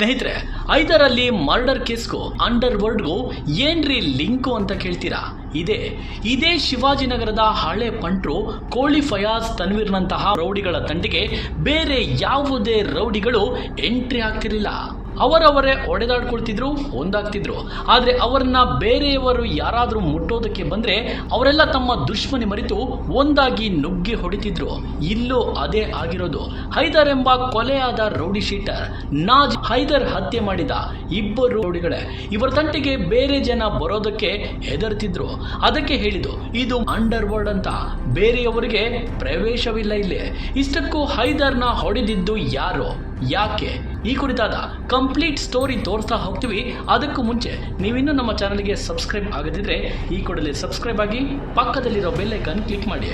ಸ್ನೇಹಿತರೆ, ಐದರಲ್ಲಿ murder ಕೇಸ್ಗೂ under ವರ್ಲ್ಡ್ಗೂ ಏನ್ರಿ ಲಿಂಕು ಅಂತ ಕೇಳ್ತೀರಾ? ಇದೇ. ಇದೇ ಶಿವಾಜಿನಗರದ ಹಳೆ ಪಂಟ್ರು ಕೋಳಿ ಫಯಾಜ್ ತನ್ವೀರ್ನಂತಹ ರೌಡಿಗಳ ತಂಡಿಗೆ ಬೇರೆ ಯಾವುದೇ ರೌಡಿಗಳು ಎಂಟ್ರಿ ಆಗ್ತಿರಲಿಲ್ಲ. ಅವರವರೇ ಹೊಡೆದಾಡ್ಕೊಳ್ತಿದ್ರು ಒಂದಾಗ್ತಿದ್ರು ಆದರೆ ಅವರನ್ನ ಬೇರೆಯವರು ಯಾರಾದರೂ ಮುಟ್ಟೋದಕ್ಕೆ ಬಂದರೆ ಅವರೆಲ್ಲ ತಮ್ಮ ದುಶ್ಮನಿ ಮರೆತು ಒಂದಾಗಿ ನುಗ್ಗಿ ಹೊಡಿತಿದ್ರು. ಇಲ್ಲೂ ಅದೇ ಆಗಿರೋದು. ಹೈದರ್ ಎಂಬ ಕೊಲೆಯಾದ ರೌಡಿ ಶೀಟರ್, ನಾಜ್ ಹೈದರ್ ಹತ್ಯೆ ಮಾಡಿದ ಇಬ್ಬರು ರೌಡಿಗಳೇ. ಇವರ ತಂಟೆಗೆ ಬೇರೆ ಜನ ಬರೋದಕ್ಕೆ ಹೆದರ್ತಿದ್ರು. ಅದಕ್ಕೆ ಹೇಳಿದು ಇದು ಅಂಡರ್ ವರ್ಲ್ಡ್ ಅಂತ. ಬೇರೆಯವರಿಗೆ ಪ್ರವೇಶವಿಲ್ಲ ಇಲ್ಲಿ. ಇಷ್ಟಕ್ಕೂ ಹೈದರ್ನ ಹೊಡೆದಿದ್ದು ಯಾರು? ಯಾಕೆ? ಈ ಕುರಿತಾದ ಕಂಪ್ಲೀಟ್ ಸ್ಟೋರಿ ತೋರಿಸ್ತಾ ಹೋಗ್ತೀವಿ. ಅದಕ್ಕೂ ಮುಂಚೆ ನೀವಿನ್ನೂ ನಮ್ಮ ಚಾನಲ್ಗೆ ಸಬ್ಸ್ಕ್ರೈಬ್ ಆಗದಿದ್ರೆ ಈ ಕೂಡಲೇ ಸಬ್ಸ್ಕ್ರೈಬ್ ಆಗಿ ಪಕ್ಕದಲ್ಲಿರೋ ಬೆಲ್ಲೈಕನ್ ಕ್ಲಿಕ್ ಮಾಡಿ.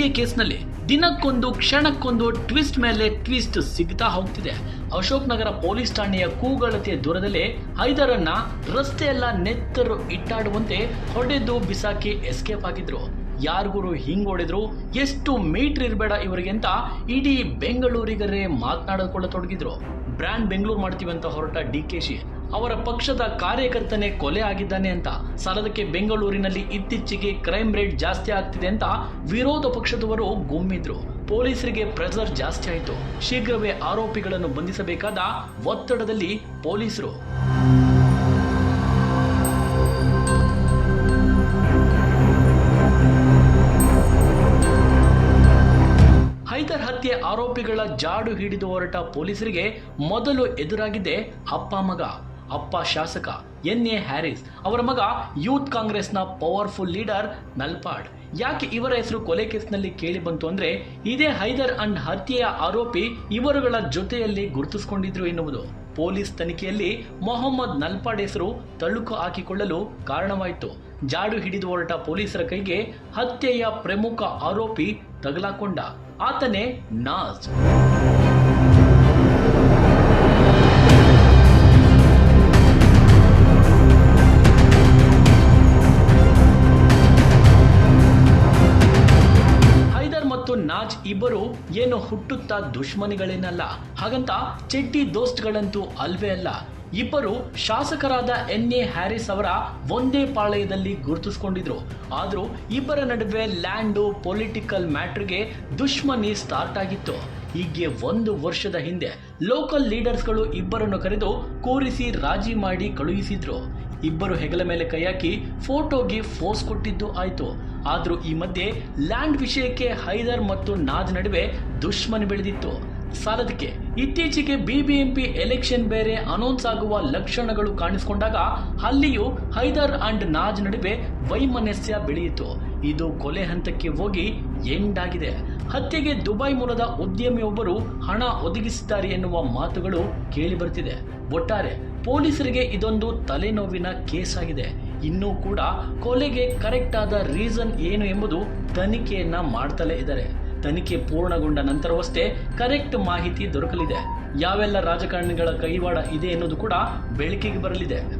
ಹತ್ಯೆ ಕೇಸ್ನಲ್ಲಿ ದಿನಕ್ಕೊಂದು, ಕ್ಷಣಕ್ಕೊಂದು ಟ್ವಿಸ್ಟ್ ಮೇಲೆ ಟ್ವಿಸ್ಟ್ ಸಿಗ್ತಾ ಹೋಗ್ತಿದೆ. ಅಶೋಕ್ ನಗರ ಪೊಲೀಸ್ ಠಾಣೆಯ ಕೂಗಳತೆಯ ದೂರದಲ್ಲಿ ಹೈದರನ್ನ ರಸ್ತೆಯೆಲ್ಲ ನೆತ್ತರು ಇಟ್ಟಾಡುವಂತೆ ಹೊಡೆದು ಬಿಸಾಕಿ ಎಸ್ಕೇಪ್ ಆಗಿದ್ರು. ಯಾರಿಗೂ ಹಿಂಗ್ ಹೊಡೆದ್ರು, ಎಷ್ಟು ಮೀಟರ್ ಇರಬೇಡ ಇವರಿಗೆ ಅಂತ ಇಡೀ ಬೆಂಗಳೂರಿಗರೇ ಮಾತನಾಡಿಕೊಳ್ಳತೊಡಗಿದ್ರು. ಬ್ರ್ಯಾಂಡ್ ಬೆಂಗಳೂರು ಮಾಡ್ತೀವಿ ಅಂತ ಹೊರಟ ಡಿ ಕೆ ಶಿ ಅವರ ಪಕ್ಷದ ಕಾರ್ಯಕರ್ತನೇ ಕೊಲೆ ಆಗಿದ್ದಾನೆ ಅಂತ. ಸಾಲದಕ್ಕೆ ಬೆಂಗಳೂರಿನಲ್ಲಿ ಇತ್ತೀಚೆಗೆ ಕ್ರೈಮ್ ರೇಟ್ ಜಾಸ್ತಿ ಆಗ್ತಿದೆ ಅಂತ ವಿರೋಧ ಪಕ್ಷದವರು ಗುಮ್ಮಿದ್ರು. ಪೊಲೀಸರಿಗೆ ಪ್ರೆಷರ್ ಜಾಸ್ತಿ ಆಯಿತು. ಶೀಘ್ರವೇ ಆರೋಪಿಗಳನ್ನು ಬಂಧಿಸಬೇಕಾದ ಒತ್ತಡದಲ್ಲಿ ಪೊಲೀಸರು. ಹೈದರ್ ಹತ್ಯೆ ಆರೋಪಿಗಳ ಜಾಡು ಹಿಡಿದು ಹೊರಟ ಪೊಲೀಸರಿಗೆ ಮೊದಲು ಎದುರಾಗಿದೆ ಅಪ್ಪ ಮಗ. ಅಪ್ಪ ಶಾಸಕ ಎನ್ ಎ ಹ್ಯಾರಿಸ್ ಅವರ ಮಗ ಯೂತ್ ಕಾಂಗ್ರೆಸ್ನ ಪವರ್ಫುಲ್ ಲೀಡರ್ ನಲ್ಪಾಡ್. ಯಾಕೆ ಇವರ ಹೆಸರು ಕೊಲೆ ಕೇಸ್ನಲ್ಲಿ ಕೇಳಿ ಬಂತು ಅಂದ್ರೆ ಇದೇ ಹೈದರ್ ಅಂಡ್ ಹತ್ಯೆಯ ಆರೋಪಿ ಇವರುಗಳ ಜೊತೆಯಲ್ಲಿ ಗುರುತಿಸಿಕೊಂಡಿದ್ರು ಎನ್ನುವುದು. ಪೊಲೀಸ್ ತನಿಖೆಯಲ್ಲಿ ಮೊಹಮ್ಮದ್ ನಲ್ಪಾಡ್ ಹೆಸರು ತಳುಕು ಹಾಕಿಕೊಳ್ಳಲು ಕಾರಣವಾಯಿತು. ಜಾಡು ಹಿಡಿದು ಹೊರಟ ಪೊಲೀಸರ ಕೈಗೆ ಹತ್ಯೆಯ ಪ್ರಮುಖ ಆರೋಪಿ ತಗಲಾಕೊಂಡ. ಆತನೇ ನಾಜ್. ನಾಜ್ ಇಬ್ಬರು ಏನು ಹುಟ್ಟುತ್ತಾ ದುಶ್ಮನಿಗಳೇನಲ್ಲ? ಹಾಗಂತ ಚೆಡ್ಡಿ ದೋಸ್ತ್ಗಳಂತೂ ಅಲ್ವೇ ಅಲ್ಲ. ಇಬ್ಬರು ಶಾಸಕರಾದ ಎನ್ ಎ ಹ್ಯಾರಿಸ್ ಅವರ ಒಂದೇ ಪಾಳಯದಲ್ಲಿ ಗುರುತಿಸ್ಕೊಂಡಿದ್ರು. ಆದರೂ ಇಬ್ಬರ ನಡುವೆ ಲ್ಯಾಂಡು, ಪೊಲಿಟಿಕಲ್ ಮ್ಯಾಟ್ರಿಗೆ ದುಶ್ಮನಿ ಸ್ಟಾರ್ಟ್ ಆಗಿತ್ತು. ಹೀಗೆ ಒಂದು ವರ್ಷದ ಹಿಂದೆ ಲೋಕಲ್ ಲೀಡರ್ಸ್ಗಳು ಇಬ್ಬರನ್ನು ಕರೆದು ಕೂರಿಸಿ ರಾಜಿ ಮಾಡಿ ಕಳುಹಿಸಿದ್ರು. ಇಬ್ಬರು ಹೆಗಲ ಮೇಲೆ ಕೈ ಹಾಕಿ ಫೋಟೋಗೆ ಫೋಸ್ ಕೊಟ್ಟಿದ್ದು ಆಯ್ತು. ಆದರೂ ಈ ಮಧ್ಯೆ ಲ್ಯಾಂಡ್ ವಿಷಯಕ್ಕೆ ಹೈದರ್ ಮತ್ತು ನಾಜ್ ನಡುವೆ ದುಶ್ಮನ್ ಬೆಳೆದಿತ್ತು. ಸಾಲದಕ್ಕೆ ಇತ್ತೀಚೆಗೆ ಬಿಬಿಎಂಪಿ ಎಲೆಕ್ಷನ್ ಬೇರೆ ಅನೌನ್ಸ್ ಆಗುವ ಲಕ್ಷಣಗಳು ಕಾಣಿಸಿಕೊಂಡಾಗ ಅಲ್ಲಿಯೂ ಹೈದರ್ ಅಂಡ್ ನಾಜ್ ನಡುವೆ ವೈಮನಸ್ಯ ಬೆಳೆಯಿತು. ಇದು ಕೊಲೆ ಹಂತಕ್ಕೆ ಹೋಗಿ ಎಂಡ್ ಆಗಿದೆ ಹತ್ಯೆಗೆ ದುಬೈ ಮೂಲದ ಉದ್ಯಮಿಯೊಬ್ಬರು ಹಣ ಒದಗಿಸಿದ್ದಾರೆ ಎನ್ನುವ ಮಾತುಗಳು ಕೇಳಿ ಬರ್ತಿದೆ. ಒಟ್ಟಾರೆ ಪೊಲೀಸರಿಗೆ ಇದೊಂದು ತಲೆನೋವಿನ ಕೇಸ್ ಆಗಿದೆ ಇನ್ನೂ ಕೂಡ ಕೊಲೆಗೆ ಕರೆಕ್ಟ್ ಆದ ರೀಸನ್ ಏನು ಎಂಬುದು ತನಿಖೆಯನ್ನ ಮಾಡ್ತಲೇ ಇದ್ದಾರೆ. ತನಿಖೆ ಪೂರ್ಣಗೊಂಡ ನಂತರವಷ್ಟೇ ಕರೆಕ್ಟ್ ಮಾಹಿತಿ ದೊರಕಲಿದೆ. ಯಾವೆಲ್ಲ ರಾಜಕಾರಣಿಗಳ ಕೈವಾಡ ಇದೆ ಎನ್ನುವುದು ಕೂಡ ಬೆಳಕಿಗೆ ಬರಲಿದೆ.